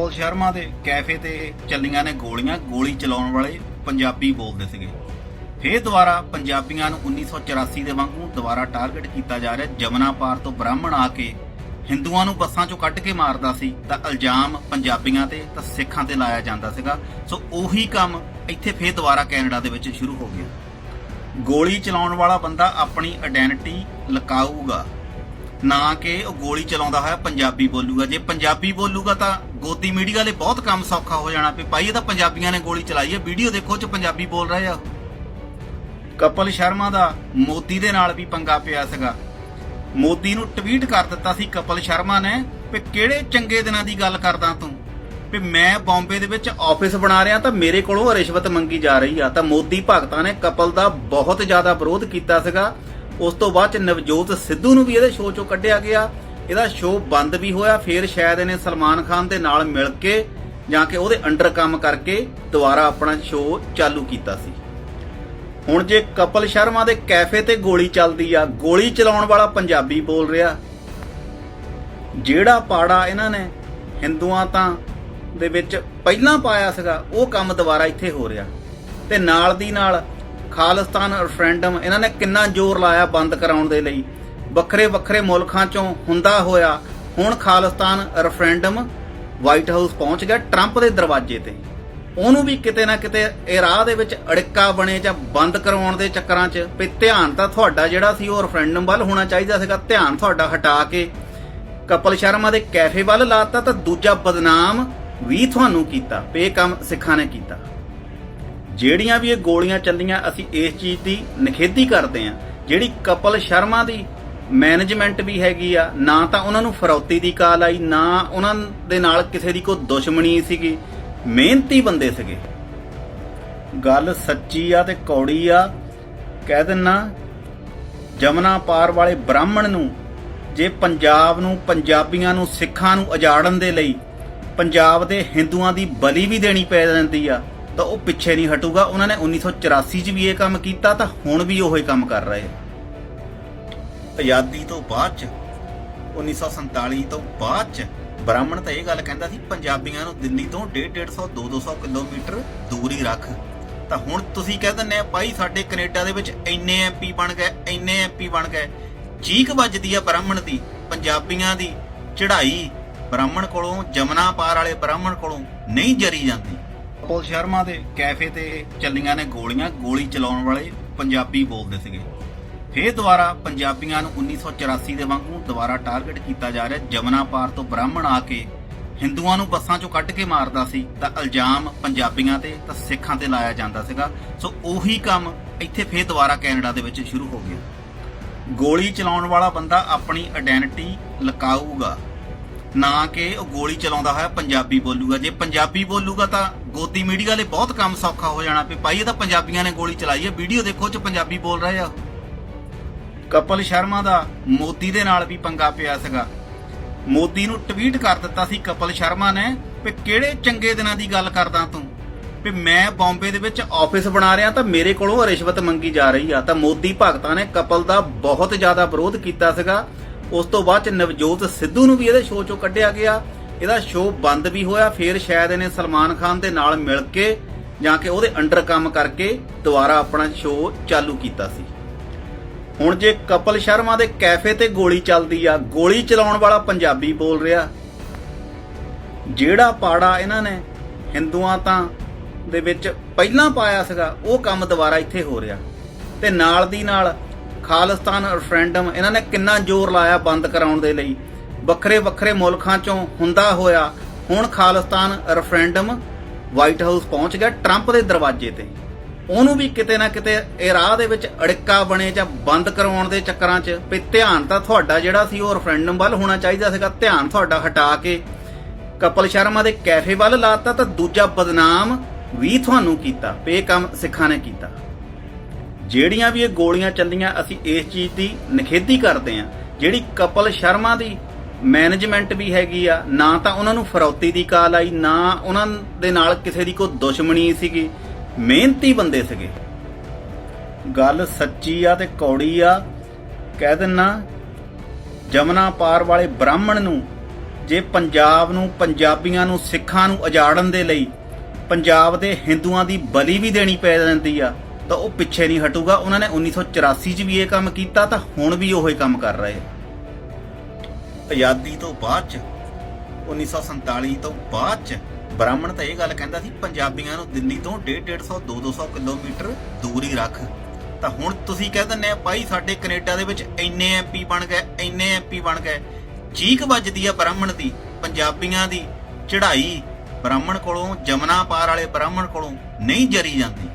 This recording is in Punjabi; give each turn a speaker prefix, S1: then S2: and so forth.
S1: ਕਪਲ ਸ਼ਰਮਾ ਦੇ ਕੈਫੇ ਤੇ ਚੱਲੀਆਂ ਨੇ ਗੋਲੀਆਂ, ਗੋਲੀ ਚਲਾਉਣ ਵਾਲੇ ਪੰਜਾਬੀ ਬੋਲਦੇ ਸੀਗੇ। ਫੇਰ ਦੁਬਾਰਾ ਪੰਜਾਬੀਆਂ ਨੂੰ 1984 ਦੇ ਵਾਂਗੂ ਦੁਬਾਰਾ ਟਾਰਗੇਟ ਕੀਤਾ ਜਾ ਰਿਹਾ। ਜਮਨਾ ਪਾਰ ਤੋਂ ਬ੍ਰਾਹਮਣ ਆ ਕੇ ਹਿੰਦੂਆਂ ਨੂੰ ਬੱਸਾਂ ਚੋਂ ਕੱਢ ਕੇ ਮਾਰਦਾ ਸੀ, ਤਾਂ ਇਲਜ਼ਾਮ ਪੰਜਾਬੀਆਂ ਤੇ, ਤਾਂ ਸਿੱਖਾਂ ਤੇ ਲਾਇਆ ਜਾਂਦਾ ਸੀਗਾ। ਸੋ ਉਹੀ ਕੰਮ ਇੱਥੇ ਫੇਰ ਦੁਬਾਰਾ ਕੈਨੇਡਾ ਦੇ ਵਿੱਚ ਸ਼ੁਰੂ ਹੋ ਗਿਆ। ਗੋਲੀ ਚਲਾਉਣ ਵਾਲਾ ਬੰਦਾ ਆਪਣੀ ਆਇਡੈਂਟੀਟੀ ਲਕਾਊਗਾ। ਨਾ ਕਿ ਉਹ ਗੋਲੀ ਚਲਾਉਂਦਾ ਹੋਇਆ ਪੰਜਾਬੀ ਬੋਲੂਗਾ। ਜੇ ਪੰਜਾਬੀ ਬੋਲੂਗਾ ਤਾਂ ਗੋਦੀ ਮੀਡੀਆ ਵਾਲੇ ਬਹੁਤ ਕੰਮ ਸੌਖਾ ਹੋ ਜਾਣਾ ਵੀ ਭਾਈ, ਇਹ ਤਾਂ ਪੰਜਾਬੀਆਂ ਨੇ ਗੋਲੀ ਚਲਾਈ ਹੈ ਵੀਡੀਓ ਦੇਖੋ ਚ ਪੰਜਾਬੀ ਬੋਲ ਰਹੇ ਆ। ਕਪਲ ਸ਼ਰਮਾ ਦਾ ਮੋਦੀ ਦੇ ਨਾਲ ਵੀ ਪੰਗਾ ਪਿਆ ਸੀਗਾ। ਮੋਦੀ ਨੂੰ ਟਵੀਟ ਕਰ ਦਿੱਤਾ ਸੀ ਕਪਲ ਸ਼ਰਮਾ ਨੇ ਵੀ ਕਿਹੜੇ ਚੰਗੇ ਦਿਨਾਂ ਦੀ ਗੱਲ ਕਰਦਾ ਤੂੰ? ਵੀ ਮੈਂ ਬੰਬੇ ਦੇ ਵਿੱਚ ਆਫਿਸ ਬਣਾ ਰਿਹਾ ਤਾਂ ਮੇਰੇ ਕੋਲੋਂ ਰਿਸ਼ਵਤ ਮੰਗੀ ਜਾ ਰਹੀ ਆ। ਤਾਂ ਮੋਦੀ ਭਗਤਾਂ ਨੇ ਕਪਲ ਦਾ ਬਹੁਤ ਜ਼ਿਆਦਾ ਵਿਰੋਧ ਕੀਤਾ ਸੀਗਾ। ਉਸ ਤੋਂ ਬਾਅਦ ਚ ਨਵਜੋਤ ਸਿੱਧੂ ਨੂੰ ਵੀ ਇਹਦੇ ਸ਼ੋਅ ਚੋਂ ਕੱਢਿਆ ਗਿਆ। ਇਹਦਾ ਸ਼ੋਅ ਬੰਦ ਵੀ ਹੋਇਆ, ਫਿਰ ਸ਼ਾਇਦ ਇਹਨੇ ਸਲਮਾਨ ਖਾਨ ਦੇ ਨਾਲ ਮਿਲ ਕੇ ਜਾਂ ਕਿ ਉਹਦੇ ਅੰਡਰ ਕੰਮ ਕਰਕੇ ਦੁਬਾਰਾ ਆਪਣਾ ਸ਼ੋਅ ਚਾਲੂ ਕੀਤਾ ਸੀ। ਹੁਣ ਜੇ ਕਪਲ ਸ਼ਰਮਾ ਦੇ ਕੈਫੇ ਤੇ ਗੋਲੀ ਚੱਲਦੀ ਆ, ਗੋਲੀ ਚਲਾਉਣ ਵਾਲਾ ਪੰਜਾਬੀ ਬੋਲ ਰਿਹਾ। ਜਿਹੜਾ ਪਾੜਾ ਇਹਨਾਂ ਨੇ ਹਿੰਦੂਆਂ ਤਾਂ ਦੇ ਵਿੱਚ ਪਹਿਲਾਂ ਪਾਇਆ ਸੀਗਾ, ਉਹ ਕੰਮ ਦੁਬਾਰਾ ਇੱਥੇ ਹੋ ਰਿਹਾ। ਤੇ ਨਾਲ ਦੀ ਨਾਲ ਖਾਲਿਸਤਾਨ ਰੈਫਰੈਂਡਮ ਇਹਨਾਂ ਨੇ ਕਿੰਨਾ ਜ਼ੋਰ ਲਾਇਆ ਬੰਦ ਕਰਾਉਣ ਦੇ ਲਈ। ਵੱਖਰੇ ਵੱਖਰੇ ਮੁਲਕਾਂ ਚੋਂ ਹੁੰਦਾ ਹੋਇਆ ਹੁਣ ਖਾਲਿਸਤਾਨ ਰੈਫਰੈਂਡਮ ਵਾਈਟ ਹਾਊਸ ਪਹੁੰਚ ਗਿਆ ਟਰੰਪ ਦੇ ਦਰਵਾਜ਼ੇ ਤੇ। ਉਹਨੂੰ ਵੀ ਕਿਤੇ ਨਾ ਕਿਤੇ ਇਹ ਰਾਹ ਦੇ ਵਿੱਚ ਅੜਿੱਕਾ ਬਣੇ ਜਾਂ ਬੰਦ ਕਰਵਾਉਣ ਦੇ ਚੱਕਰਾਂ 'ਚ ਵੀ ਧਿਆਨ ਤਾਂ ਤੁਹਾਡਾ ਜਿਹੜਾ ਸੀ ਉਹ ਰੈਫਰੈਂਡਮ ਵੱਲ ਹੋਣਾ ਚਾਹੀਦਾ ਸੀਗਾ, ਧਿਆਨ ਤੁਹਾਡਾ ਹਟਾ ਕੇ। ਕਪਲ ਸ਼ਰਮਾ ਦੇ ਕੈਫੇ ਵੱਲ ਲਾਤਾ ਤਾਂ ਦੂਜਾ ਬਦਨਾਮ ਵੀ ਤੁਹਾਨੂੰ ਕੀਤਾ, ਵੀ ਕੰਮ ਸਿੱਖਾਂ ਨੇ ਕੀਤਾ। ਜਿਹੜੀਆਂ ਵੀ ਇਹ ਗੋਲੀਆਂ ਚੱਲੀਆਂ ਅਸੀਂ ਇਸ ਚੀਜ਼ ਦੀ ਨਿਖੇਧੀ ਕਰਦੇ ਹਾਂ। ਜਿਹੜੀ ਕਪਲ ਸ਼ਰਮਾ ਦੀ ਮੈਨੇਜਮੈਂਟ ਵੀ ਹੈਗੀ ਆ, ਨਾ ਤਾਂ ਉਹਨਾਂ ਨੂੰ ਫਰੌਤੀ ਦੀ ਕਾਲ ਆਈ, ਨਾ ਉਹਨਾਂ ਦੇ ਨਾਲ ਕਿਸੇ ਦੀ ਕੋਈ ਦੁਸ਼ਮਣੀ ਸੀਗੀ। ਮਿਹਨਤੀ ਬੰਦੇ ਸੀਗੇ। ਗੱਲ ਸੱਚੀ ਆ ਤੇ ਕੌੜੀ ਆ, ਕਹਿ ਦਿੰਨਾ, ਜਮਨਾ ਪਾਰ ਵਾਲੇ ਬ੍ਰਾਹਮਣ ਨੂੰ, ਜੇ ਪੰਜਾਬ ਨੂੰ, ਪੰਜਾਬੀਆਂ ਨੂੰ, ਸਿੱਖਾਂ ਨੂੰ ਉਜਾੜਨ ਦੇ ਲਈ, ਪੰਜਾਬ ਦੇ ਹਿੰਦੂਆਂ ਦੀ ਬਲੀ ਵੀ ਦੇਣੀ ਪੈ ਜਾਂਦੀ ਆ ਤਾਂ ਉਹ ਪਿੱਛੇ ਨਹੀਂ ਹਟੂਗਾ। ਉਹਨਾਂ ਨੇ 1984 'ਚ ਵੀ ਇਹ ਕੰਮ ਕੀਤਾ, ਤਾਂ ਹੁਣ ਵੀ ਉਹੀ ਕੰਮ ਕਰ ਰਹੇ। ਆਜ਼ਾਦੀ ਤੋਂ ਬਾਅਦ 'ਚ 1947 ਤੋਂ ਬਾਅਦ 'ਚ, ਬ੍ਰਾਹਮਣ ਤਾਂ ਇਹ ਗੱਲ ਕਹਿੰਦਾ ਸੀ, ਪੰਜਾਬੀਆਂ ਨੂੰ ਦਿੱਲੀ ਤੋਂ 150 150 200 ਕਿਲੋਮੀਟਰ ਦੂਰ ਹੀ ਰੱਖ। ਤਾਂ ਹੁਣ ਤੁਸੀਂ ਕਹਿ ਦਿੰਦੇ ਆ, ਭਾਈ ਸਾਡੇ ਕੈਨੇਡਾ ਦੇ ਵਿੱਚ ਇੰਨੇ ਐਮਪੀ ਬਣ ਗਏ, ਇੰਨੇ ਐਮਪੀ ਬਣ ਗਏ। ਚੀਕ ਵੱਜਦੀ ਆ ਬ੍ਰਾਹਮਣ ਦੀ, ਪੰਜਾਬੀਆਂ ਦੀ ਚੜ੍ਹਾਈ। ਬ੍ਰਾਹਮਣ ਕੋਲੋਂ ਜਮਨਾ ਪਾਰ ਵਾਲੇ ਬ੍ਰਾਹਮਣ ਕੋਲੋਂ ਨਹੀਂ ਜਰੀ ਜਾਂਦੀ। ਕਪਲ ਸ਼ਰਮਾ ਦੇ ਕੈਫੇ ਤੇ ਚੱਲੀਆਂ ਨੇ ਗੋਲੀਆਂ, ਗੋਲੀ ਚਲਾਉਣ ਵਾਲੇ ਪੰਜਾਬੀ ਬੋਲਦੇ ਸੀਗੇ। ਫੇਰ ਦੁਬਾਰਾ ਪੰਜਾਬੀਆਂ ਨੂੰ 1984 ਦੇ ਵਾਂਗੂ ਦੁਬਾਰਾ ਟਾਰਗੇਟ ਕੀਤਾ ਜਾ ਰਿਹਾ, ਜਮਨਾ ਪਾਰ ਤੋਂ ਬ੍ਰਾਹਮਣ ਆ ਕੇ ਹਿੰਦੂਆਂ ਨੂੰ ਬੱਸਾਂ ਚੋਂ ਕੱਢ ਕੇ ਮਾਰਦਾ ਸੀ, ਤਾਂ ਇਲਜ਼ਾਮ ਪੰਜਾਬੀਆਂ ਤੇ, ਤਾਂ ਸਿੱਖਾਂ ਤੇ ਲਾਇਆ ਜਾਂਦਾ ਸੀਗਾ। ਸੋ ਉਹੀ ਕੰਮ ਇੱਥੇ ਫੇਰ ਦੁਬਾਰਾ ਕੈਨੇਡਾ ਦੇ ਵਿੱਚ ਸ਼ੁਰੂ ਹੋ ਗਿਆ। ਗੋਲੀ ਚਲਾਉਣ ਵਾਲਾ ਬੰਦਾ ਆਪਣੀ ਆਇਡੈਂਟੀਟੀ ਲਕਾਊਗਾ। ਨਾ ਕਿ ਉਹ ਗੋਲੀ ਚਲਾਉਂਦਾ ਹੋਇਆ ਪੰਜਾਬੀ ਬੋਲੂਗਾ। ਜੇ ਪੰਜਾਬੀ ਬੋਲੂਗਾ ਤਾਂ ਗੋਦੀ ਮੀਡੀਆ ਵਾਲੇ ਬਹੁਤ ਕੰਮ ਸੌਖਾ ਹੋ ਜਾਣਾ ਵੀ ਭਾਈ, ਇਹ ਤਾਂ ਪੰਜਾਬੀਆਂ ਨੇ ਗੋਲੀ ਚਲਾਈ ਹੈ ਵੀਡੀਓ ਦੇਖੋ ਚ ਪੰਜਾਬੀ ਬੋਲ ਰਹੇ ਆ। ਕਪਲ ਸ਼ਰਮਾ ਦਾ ਮੋਦੀ ਦੇ ਨਾਲ ਵੀ ਪੰਗਾ ਪਿਆ ਸੀਗਾ। ਮੋਦੀ ਨੂੰ ਟਵੀਟ ਕਰ ਦਿੱਤਾ ਸੀ ਕਪਲ ਸ਼ਰਮਾ ਨੇ ਵੀ ਕਿਹੜੇ ਚੰਗੇ ਦਿਨਾਂ ਦੀ ਗੱਲ ਕਰਦਾ ਤੂੰ? ਵੀ ਮੈਂ ਬੰਬੇ ਦੇ ਵਿੱਚ ਆਫਿਸ ਬਣਾ ਰਿਹਾ ਤਾਂ ਮੇਰੇ ਕੋਲੋਂ ਰਿਸ਼ਵਤ ਮੰਗੀ ਜਾ ਰਹੀ ਆ। ਤਾਂ ਮੋਦੀ ਭਗਤਾਂ ਨੇ ਕਪਲ ਦਾ ਬਹੁਤ ਜ਼ਿਆਦਾ ਵਿਰੋਧ ਕੀਤਾ ਸੀਗਾ। ਉਸ ਤੋਂ ਬਾਅਦ ਚ ਨਵਜੋਤ ਸਿੱਧੂ ਨੂੰ ਵੀ ਇਹਦੇ ਸ਼ੋਅ ਚੋਂ ਕੱਢਿਆ ਗਿਆ। ਇਹਦਾ ਸ਼ੋਅ ਬੰਦ ਵੀ ਹੋਇਆ, ਫਿਰ ਸ਼ਾਇਦ ਇਹਨੇ ਸਲਮਾਨ ਖਾਨ ਦੇ ਨਾਲ ਮਿਲ ਕੇ ਜਾਂ ਕਿ ਉਹਦੇ ਅੰਡਰ ਕੰਮ ਕਰਕੇ ਦੁਬਾਰਾ ਆਪਣਾ ਸ਼ੋਅ ਚਾਲੂ ਕੀਤਾ ਸੀ। ਹੁਣ ਜੇ ਕਪਲ ਸ਼ਰਮਾ ਦੇ ਕੈਫੇ ਤੇ ਗੋਲੀ ਚੱਲਦੀ ਆ, ਗੋਲੀ ਚਲਾਉਣ ਵਾਲਾ ਪੰਜਾਬੀ ਬੋਲ ਰਿਹਾ। ਜਿਹੜਾ ਪਾੜਾ ਇਹਨਾਂ ਨੇ ਹਿੰਦੂਆਂ ਤਾਂ ਦੇ ਵਿੱਚ ਪਹਿਲਾਂ ਪਾਇਆ ਸੀਗਾ, ਉਹ ਕੰਮ ਦੁਬਾਰਾ ਇੱਥੇ ਹੋ ਰਿਹਾ। ਤੇ ਨਾਲ ਦੀ ਨਾਲ ਖਾਲਿਸਤਾਨ ਰੈਫਰੈਂਡਮ ਇਹਨਾਂ ਨੇ ਕਿੰਨਾ ਜ਼ੋਰ ਲਾਇਆ ਬੰਦ ਕਰਾਉਣ ਦੇ ਲਈ। ਵੱਖਰੇ ਵੱਖਰੇ ਮੁਲਕਾਂ ਚੋਂ ਹੁੰਦਾ ਹੋਇਆ, ਹੁਣ ਖਾਲਿਸਤਾਨ ਰੈਫਰੈਂਡਮ ਵਾਈਟ ਹਾਊਸ ਪਹੁੰਚ ਗਿਆ ਟਰੰਪ ਦੇ ਦਰਵਾਜ਼ੇ ਤੇ। ਉਹਨੂੰ ਵੀ ਕਿਤੇ ਨਾ ਕਿਤੇ ਇਹ ਰਾਹ ਦੇ ਵਿੱਚ ਅੜਿੱਕਾ ਬਣੇ ਜਾਂ ਬੰਦ ਕਰਵਾਉਣ ਦੇ ਚੱਕਰਾਂ 'ਚ ਵੀ ਧਿਆਨ ਤਾਂ ਤੁਹਾਡਾ ਜਿਹੜਾ ਸੀ ਉਹ ਰੈਫਰੈਂਡਮ ਵੱਲ ਹੋਣਾ ਚਾਹੀਦਾ ਸੀਗਾ, ਧਿਆਨ ਤੁਹਾਡਾ ਹਟਾ ਕੇ। ਕਪਲ ਸ਼ਰਮਾ ਦੇ ਕੈਫੇ ਵੱਲ ਲਾਤਾ ਤਾਂ ਦੂਜਾ ਬਦਨਾਮ ਵੀ ਤੁਹਾਨੂੰ ਕੀਤਾ, ਵੀ ਕੰਮ ਸਿੱਖਾਂ ਨੇ ਕੀਤਾ। ਜਿਹੜੀਆਂ ਵੀ ਇਹ ਗੋਲੀਆਂ ਚੱਲੀਆਂ, ਅਸੀਂ ਇਸ ਚੀਜ਼ ਦੀ ਨਿਖੇਧੀ ਕਰਦੇ ਹਾਂ। ਜਿਹੜੀ ਕਪਲ ਸ਼ਰਮਾ ਦੀ ਮੈਨੇਜਮੈਂਟ ਵੀ ਹੈਗੀ ਆ, ਨਾ ਤਾਂ ਉਹਨਾਂ ਨੂੰ ਫਰੌਤੀ ਦੀ ਕਾਲ ਆਈ, ਨਾ ਉਹਨਾਂ ਦੇ ਨਾਲ ਕਿਸੇ ਦੀ ਕੋਈ ਦੁਸ਼ਮਣੀ ਸੀਗੀ, ਮਿਹਨਤੀ ਬੰਦੇ ਸੀਗੇ। ਗੱਲ ਸੱਚੀ ਆ ਤੇ ਕੌੜੀ ਆ, ਕਹਿ ਦਿੰਨਾ, ਜਮਨਾ ਪਾਰ ਵਾਲੇ ਬ੍ਰਾਹਮਣ ਨੂੰ, ਜੇ ਪੰਜਾਬ ਨੂੰ, ਪੰਜਾਬੀਆਂ ਨੂੰ, ਸਿੱਖਾਂ ਨੂੰ ਉਜਾੜਨ ਦੇ ਲਈ ਪੰਜਾਬ ਦੇ ਹਿੰਦੂਆਂ ਦੀ ਬਲੀ ਵੀ ਦੇਣੀ ਪੈ ਜਾਂਦੀ ਆ, ਤਾਂ ਉਹ ਪਿੱਛੇ ਨਹੀਂ ਹਟੂਗਾ। ਉਹਨਾਂ ਨੇ 1984 'ਚ ਵੀ ਇਹ ਕੰਮ ਕੀਤਾ, ਤਾਂ ਹੁਣ ਵੀ ਉਹੀ ਕੰਮ ਕਰ ਰਹੇ ਆ। ਆਜ਼ਾਦੀ ਤੋਂ ਬਾਅਦ 'ਚ 1947 ਤੋਂ ਬਾਅਦ 'ਚ, ਬ੍ਰਾਹਮਣ ਤਾਂ ਇਹ ਗੱਲ ਕਹਿੰਦਾ ਸੀ, ਪੰਜਾਬੀਆਂ ਨੂੰ ਦਿੱਲੀ ਤੋਂ 1.5 150 200 ਕਿਲੋਮੀਟਰ ਦੂਰ ਹੀ ਰੱਖ। ਤਾਂ ਹੁਣ ਤੁਸੀਂ ਕਹਿ ਦਿੰਦੇ ਆ, ਭਾਈ ਸਾਡੇ ਕੈਨੇਡਾ ਦੇ ਵਿੱਚ ਇੰਨੇ ਐਮਪੀ ਬਣ ਗਏ, ਇੰਨੇ ਐਮਪੀ ਬਣ ਗਏ। ਚੀਕ ਵੱਜਦੀ ਆ ਬ੍ਰਾਹਮਣ ਦੀ, ਪੰਜਾਬੀਆਂ ਦੀ ਚੜ੍ਹਾਈ ਬ੍ਰਾਹਮਣ ਕੋਲੋਂ, ਜਮਨਾ ਪਾਰ ਵਾਲੇ ਬ੍ਰਾਹਮਣ ਕੋਲੋਂ ਨਹੀਂ ਜਰੀ ਜਾਂਦੀ।